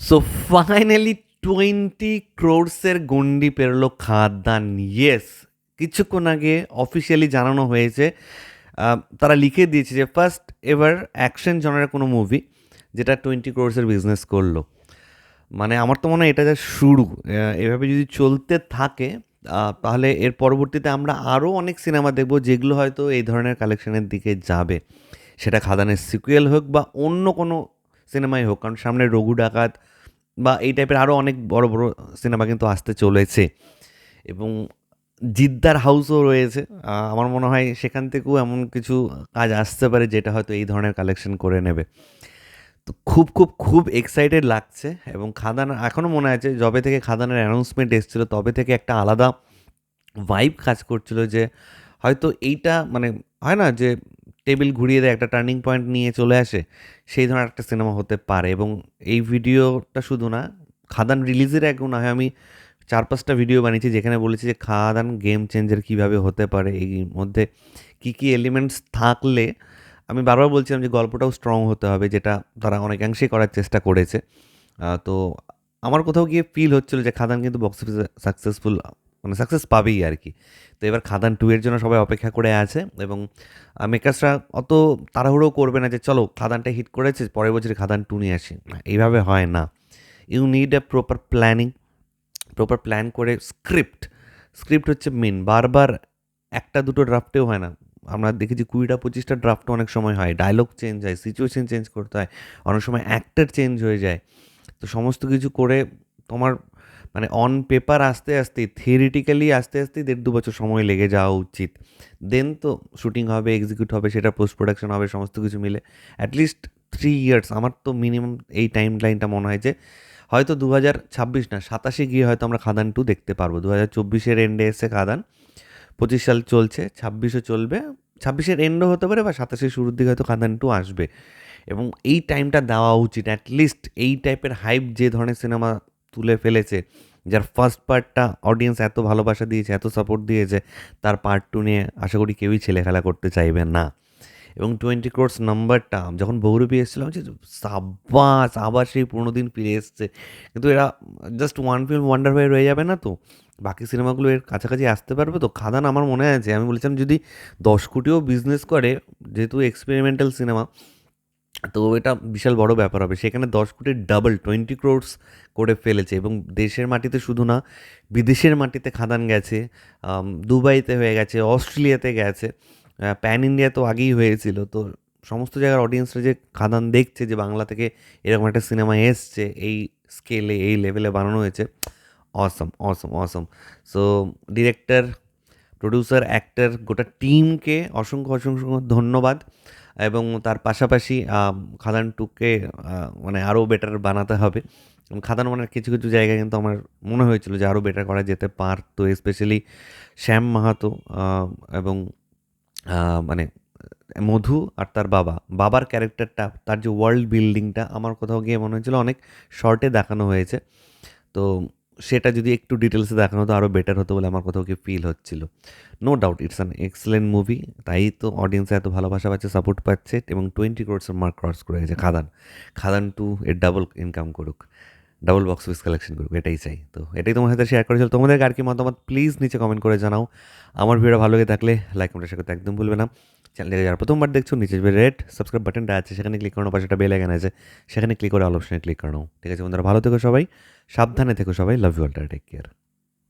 So finally twenty ক্রোর্সের গন্ডি পেরোলো খাদান ইয়েস কিছুক্ষণ আগে অফিসিয়ালি জানানো হয়েছে তারা লিখে দিয়েছে যে ফার্স্ট এভার অ্যাকশন জনের কোনো মুভি যেটা টোয়েন্টি ক্রোর্সের বিজনেস করল। মানে আমার তো মনে হয় এটা যা শুরু। এভাবে যদি চলতে থাকে তাহলে এর পরবর্তীতে আমরা আরও অনেক সিনেমা দেখব যেগুলো হয়তো এই ধরনের কালেকশনের দিকে যাবে। সেটা খাদানের সিকুয়েল হোক বা অন্য কোনো সিনেমাই হোক, কারণ সামনে রঘু ডাকাত বা এই টাইপের আরও অনেক বড় বড় সিনেমা কিন্তু আসতে চলেছে। এবং জিদ্দার হাউসও রয়েছে। আমার মনে হয় সেখান থেকেও এমন কিছু কাজ আসতে পারে যেটা হয়তো এই ধরনের কালেকশন করে নেবে। তো খুব খুব খুব এক্সাইটেড লাগছে এবং খাদান এখনও মনে আছে যবে থেকে খাদানের অ্যানাউন্সমেন্ট এসেছিল, তবে থেকে একটা আলাদা ভাইব কাজ করছিল যে হয়তো এইটা মানে হয় না যে টেবিল ঘুরিয়ে দেয়, একটা টার্নিং পয়েন্ট নিয়ে চলে আসে, সেই ধরনের একটা সিনেমা হতে পারে। এবং এই ভিডিওটা শুধু না, খাদান রিলিজের আগে না হয়, আমি চার পাঁচটা ভিডিও বানিয়েছি যেখানে বলেছি যে খাদান গেম চেঞ্জার কীভাবে হতে পারে, এই মধ্যে কী কী এলিমেন্টস থাকলে, আমি বারবার বলছিলাম যে গল্পটাও স্ট্রং হতে হবে, যেটা তারা অনেকাংশেই করার চেষ্টা করেছে। তো আমার কোথাও গিয়ে ফিল হচ্ছিল যে খাদান কিন্তু বক্স অফিসে সাকসেসফুল মানে সাকসেস পাবেই আর কি। তো এবার খাদান টু এর জন্য সবাই অপেক্ষা করে আছে এবং মেকার্সরা অত তাড়াহুড়ো করবে না যে চলো খাদানটা হিট করেছে, পরের বছরে খাদান টু নিয়ে আসি। এইভাবে হয় না। You need a proper planning proper plan করে স্ক্রিপ্ট স্ক্রিপ্ট হচ্ছে মেন বারবার একটা দুটো ড্রাফটেও হয় না। আমরা দেখেছি কুড়িটা, পঁচিশটা ড্রাফট অনেক সময় হয়। ডায়লগ চেঞ্জ হয় সিচুয়েশন চেঞ্জ করতে হয়। অনেক সময় অ্যাক্টার চেঞ্জ হয়ে যায়। তো সমস্ত কিছু করে তোমার মানে অন পেপার আস্তে আসতে থিওরিটিক্যালি আস্তে আস্তে দেড় দু বছর সময় লেগে যাওয়া উচিত। দেন তো শুটিং হবে এক্সিকিউট হবে, সেটা পোস্ট প্রোডাকশন হবে, সমস্ত কিছু মিলে অ্যাটলিস্ট থ্রি ইয়ার্স আমার তো মিনিমাম এই টাইম লাইনটা মনে হয় যে, হয়তো দু হাজার ছাব্বিশ না, সাতাশে গিয়ে হয়তো আমরা খাদান টু দেখতে পারব। দু হাজার চব্বিশের এন্ডে এসে খাদান, পঁচিশ সাল চলছে, ছাব্বিশও চলবে, ছাব্বিশের এন্ডও হতে পারে বা সাতাশের শুরুর দিকে হয়তো খাদান টু আসবে। এবং এই টাইমটা দেওয়া উচিত অ্যাটলিস্ট এই টাইপের হাইপ যে ধরনের সিনেমা তুলে ফেলেছে যার ফার্স্ট পার্টটা অডিয়েন্স এত ভালোবাসা দিয়েছে, এত সাপোর্ট দিয়েছে, তার পার্ট টু নিয়ে আশা করি কেউই ছেলে খেলা করতে চাইবে না। এবং টোয়েন্টি ক্রোর্স নাম্বারটা যখন বহুরূপী এসেছিলাম যে সাব্বাস, আবার সেই পুরোনো দিন ফিরে এসছে। কিন্তু এরা জাস্ট ওয়ান ফিল্ম ওয়ান্ডার হয়ে রয়ে যাবে না তো? বাকি সিনেমাগুলো এর কাছাকাছি আসতে পারবে তো? খাদান, আমার মনে আছে, আমি বলেছিলাম যদি দশ কোটিও বিজনেস করে, যেহেতু এক্সপেরিমেন্টাল সিনেমা তো এটা বিশাল বড় ব্যাপার হবে। সেখানে দশ কোটির ডাবল টোয়েন্টি ক্রোডস করে ফেলেছে এবং দেশের মাটিতে শুধু না, বিদেশের মাটিতে খাদান গেছে দুবাইতে হয়ে গেছে, অস্ট্রেলিয়াতে গেছে প্যান ইন্ডিয়া তো আগেই হয়েছিল। তো সমস্ত জায়গার অডিয়েন্সরা যে খাদান দেখছে যে বাংলা থেকে এরকম একটা সিনেমা এসছে, এই স্কেলে এই লেভেলে বানানো হয়েছে awesome awesome awesome so director producer actor গোটা টিমকে অসংখ্য অসংখ্য ধন্যবাদ এবং তার পাশাপাশি খাদান টুকে মানে আরও বেটার বানাতে হবে। এবং খাদান মানে কিছু কিছু জায়গায় কিন্তু আমার মনে হয়েছিল যে আরও বেটার করা যেতে পারতো স্পেশালি শ্যাম মাহাতো এবং মানে মধু আর তার বাবা। বাবার ক্যারেক্টারটা তার যে ওয়ার্ল্ড বিল্ডিংটা আমার কোথাও গিয়ে মনে হয়েছিল অনেক শর্টে দেখানো হয়েছে। তো সেটা যদি একটু ডিটেলসে দেখানো হতো আরও বেটার হতো বলে আমার কোথাও কি ফিল হচ্ছিল। No doubt it's an excellent movie তাই তো অডিয়েন্স এত ভালোবাসা পাচ্ছে সাপোর্ট পাচ্ছে, এবং টোয়েন্টি ক্রোডসের মার্ক ক্রস করে গেছে খাদান। খাদান টু এর ডাবল ইনকাম করুক। ডাবল বক্স অফিস কালেকশন করব এটাই চাই। তো এটাই তোমার সাথে শেয়ার করেছিল তোমাদের আর কি মতামত প্লিজ নিচে কমেন্ট করে জানাও। আমার ভিডিও ভালো লেগে থাকলে লাইক কমেন্ট করতে একদম ভুলবে না। চ্যানেলটাকে যারা প্রথমবার দেখছ, নিচে যে রেড সাবস্ক্রাইব বাটনটা আছে, সেখানে ক্লিক করানো পাশে একটা বেল আইকন আছে, সেখানে ক্লিক করে অল অপশনে ক্লিক করানো ঠিক আছে বন্ধুরা, ভালো থেকো সবাই, সাবধানে থেকো সবাই love you all take care